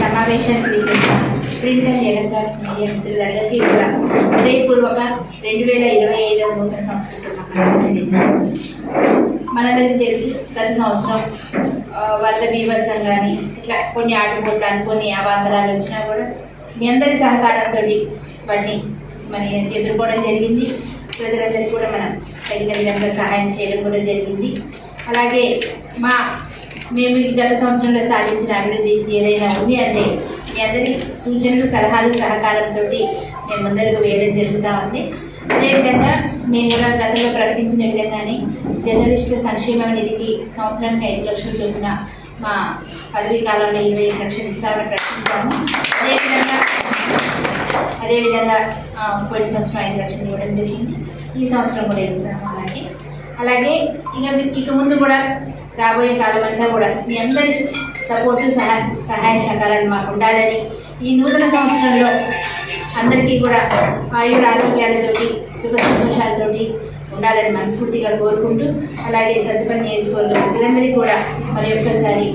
సమావేశానికి విచ్చేసిన print and electronic media మిత్రులందరికీ కూడా హృదయపూర్వక రెండు వేల ఇరవై ఐదవ నూతన సంవత్సరం మనందరికీ తెలుసు గత సంవత్సరం వరద బీభత్సం కానీ ఇట్లా కొన్ని ఆటుపోట్లు కొన్ని అవాంతరాలు వచ్చినా కూడా మీ అందరి సహకారంతో వాటిని మరి ఎదుర్కోవడం జరిగింది. ప్రజలందరికీ కూడా మనం తగిన విధంగా సహాయం చేయడం కూడా జరిగింది. అలాగే మా మేము గత సంవత్సరంలో సాధించిన అభివృద్ధి ఏదైనా ఉంది అంటే మీ అందరి సూచనలు సలహాలు సహకారంతో మేము ముందరకు వేయడం జరుగుతూ ఉంది. అదేవిధంగా మేము కూడా గతంలో ప్రకటించిన విధంగానే జర్నలిస్టుల సంక్షేమ నిధికి సంవత్సరానికి ఐదు లక్షలు చొప్పున మా పదవీ కాలంలో ఇరవై ఐదు లక్షలు ఇస్తామని ప్రకటించాము. అదేవిధంగా అదేవిధంగా ఆ, పోయిన సంవత్సరం ఐదు లక్షలు ఇవ్వడం జరిగింది. ఈ సంవత్సరం కూడా ఇస్తాము అలాగే. అలాగే ఇక ఇక ముందు కూడా రాబోయే కాలం అంతా కూడా మీ అందరి సపోర్టు సహా సహాయ సహకారాలు మాకు ఉండాలని ఈ నూతన సంవత్సరంలో అందరికీ కూడా ఆయుర ఆరోగ్యాలతోటి సుఖ సంతోషాలతోటి ఉండాలని మనస్ఫూర్తిగా కోరుకుంటూ అలాగే సత్తుపల్లి నియోజకవర్గ ప్రజలందరికీ కూడా మరి ఒక్కసారి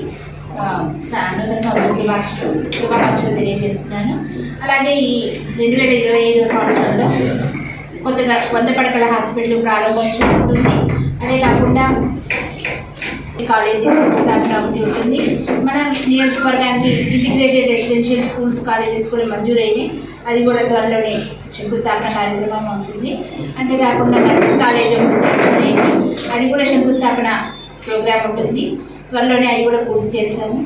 నూతన సంవత్సరం శుభాకాంక్షలు తెలియజేస్తున్నాను. అలాగే ఈ రెండు వేల ఇరవై ఐదవ సంవత్సరంలో కొత్తగా వంద పడకల హాస్పిటల్ ప్రారంభం ఉంటుంది. అదే కాకుండా ఈ కాలేజీ స్థాపన ఉంటుంది. మన నియోజకవర్గానికి ఇంటిగ్రేటెడ్ రెసిడెన్షియల్ స్కూల్స్ కాలేజెస్ కూడా మంజూరైనవి అది కూడా త్వరలోనే శంకుస్థాపన కార్యక్రమం ఉంటుంది. అంతేకాకుండా నర్సింగ్ కాలేజ్ ఒకటి శాంక్షన్ అయింది అది కూడా శంకుస్థాపన ప్రోగ్రామ్ ఉంటుంది. త్వరలోనే అవి కూడా పూర్తి చేస్తాము.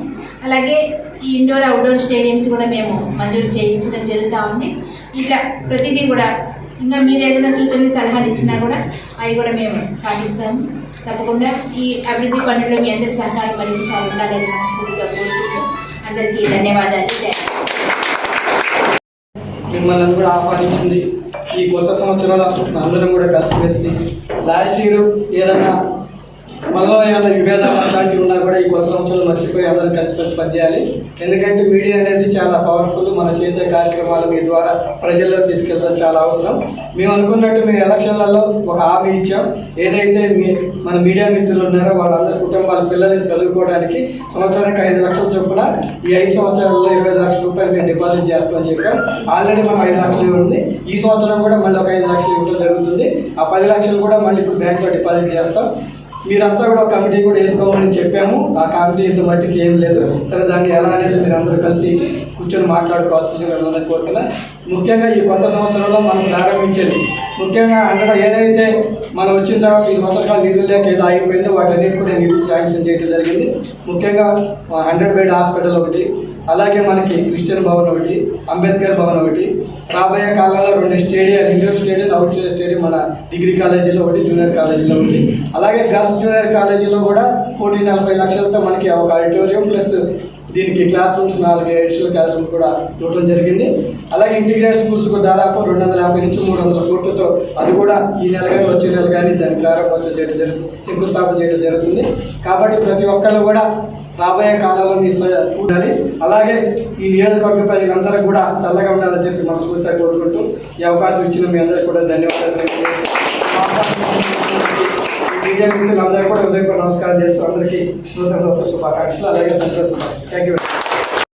అలాగే ఈ ఇండోర్ అవుట్డోర్ స్టేడియంస్ కూడా మేము మంజూరు చేయించడం జరుగుతూ ఉంది. ఇట్లా ప్రతిదీ కూడా ఇంకా మీరు ఏదైనా సూచనలు సలహాలు ఇచ్చినా కూడా అవి కూడా మేము పాటిస్తాము. తప్పకుండా ఈ అభివృద్ధి పనుల్లో మీ అందరి సహకారం మరింతసారి ఉండాలని మనస్ఫూర్తిగా కోరుకుంటూ అందరికీ ధన్యవాదాలు. మిమ్మల్ని కూడా ఆహ్వానించింది ఈ కొత్త సంవత్సరంలో అందరం కూడా కలిసిమెలిసి లాస్ట్ ఇయర్ ఏదన్నా మగవాళ్ళ ఏమైనా విభేదాలు అలాంటివి ఉన్నా కూడా ఈ కొత్త సంవత్సరంలో మర్చిపోయి అందరూ కలిసిమెలిసి పనిచేయాలి ఎందుకంటే మీడియా అనేది చాలా పవర్ఫుల్ మనం చేసే కార్యక్రమాలు మీ ద్వారా ప్రజల్లో తీసుకెళ్ళడం చాలా అవసరం. మేము అనుకున్నట్టు మేము ఎలక్షన్లలో ఒక హామీ ఇచ్చాం. ఏదైతే మీ మన మీడియా మిత్రులు ఉన్నారో వాళ్ళందరి కుటుంబాల పిల్లల్ని చదువుకోవడానికి సంవత్సరానికి ఐదు లక్షల చొప్పున ఈ ఐదు సంవత్సరాల్లో ఇరవై లక్షల రూపాయలు మేము డిపాజిట్ చేస్తామని చెప్పాం. ఆల్రెడీ మాకు ఐదు లక్షలు ఉంది. ఈ సంవత్సరం కూడా మళ్ళీ ఒక ఐదు లక్షలు ఇవ్వడం జరుగుతుంది. ఆ పది లక్షలు కూడా మళ్ళీ ఇప్పుడు బ్యాంక్లో డిపాజిట్ చేస్తాం. మీరంతా కూడా కమిటీ కూడా వేసుకోమని చెప్పాము. ఆ కమిటీ ఇంత మట్టికి ఏం లేదు. సరే దాన్ని ఎలా అనేది మీరు అందరూ కలిసి కూర్చొని మాట్లాడుకోవాల్సింది మిమ్మల్ని కోరుతున్నా. ముఖ్యంగా ఈ కొత్త సంవత్సరంలో మనం ప్రారంభించేది. ముఖ్యంగా అందులో ఏదైతే మనం వచ్చిన తర్వాత ఈ సంవత్సరాలు నిధులు లేక ఏదో ఆగిపోయిందో వాటన్నిటి కూడా నిధులు శాంక్షన్ చేయడం జరిగింది. ముఖ్యంగా హండ్రెడ్ బెడ్ హాస్పిటల్ ఒకటి అలాగే మనకి క్రిస్టియన్ భవన్ ఒకటి అంబేద్కర్ భవన్ ఒకటి. రాబోయే కాలంలో రెండు stadium indoor stadium out stadium మన డిగ్రీ కాలేజీలో ఒకటి జూనియర్ కాలేజీలో ఒకటి. అలాగే గర్ల్స్ జూనియర్ కాలేజీలో కూడా కోటి నలభై లక్షలతో మనకి ఒక ఆడిటోరియం ప్లస్ దీనికి క్లాస్ రూమ్స్ నాలుగు అడిషనల్ క్లాస్ రూమ్స్ కూడా ఇవ్వడం జరిగింది. అలాగే ఇంటిగ్రేటెడ్ స్కూల్స్కు దాదాపు రెండు వందల యాభై నుంచి మూడు వందల కోట్లతో అది కూడా ఈ నెల కానీ వచ్చే నెల కానీ దాన్ని ప్రారంభోత్సవం చేయడం జరుగుతుంది శంకుస్థాపన చేయడం జరుగుతుంది. కాబట్టి ప్రతి ఒక్కళ్ళు కూడా రాబోయే కాలంలో మీ ఉండాలి. అలాగే ఈ నియోజకవర్గ ప్రజలందరూ కూడా చల్లగా ఉండాలని చెప్పి మనస్ఫూర్తిగా కోరుకుంటూ ఈ అవకాశం ఇచ్చిన మీ అందరికీ కూడా ధన్యవాదాలు. మీడియా మిత్రులందరూ కూడా ఉదయం నమస్కారం చేస్తూ అందరికీ నూతన సంవత్సర శుభాకాంక్షలు అలాగే సంతోష. శుభాకాంక్షలు థ్యాంక్ యూ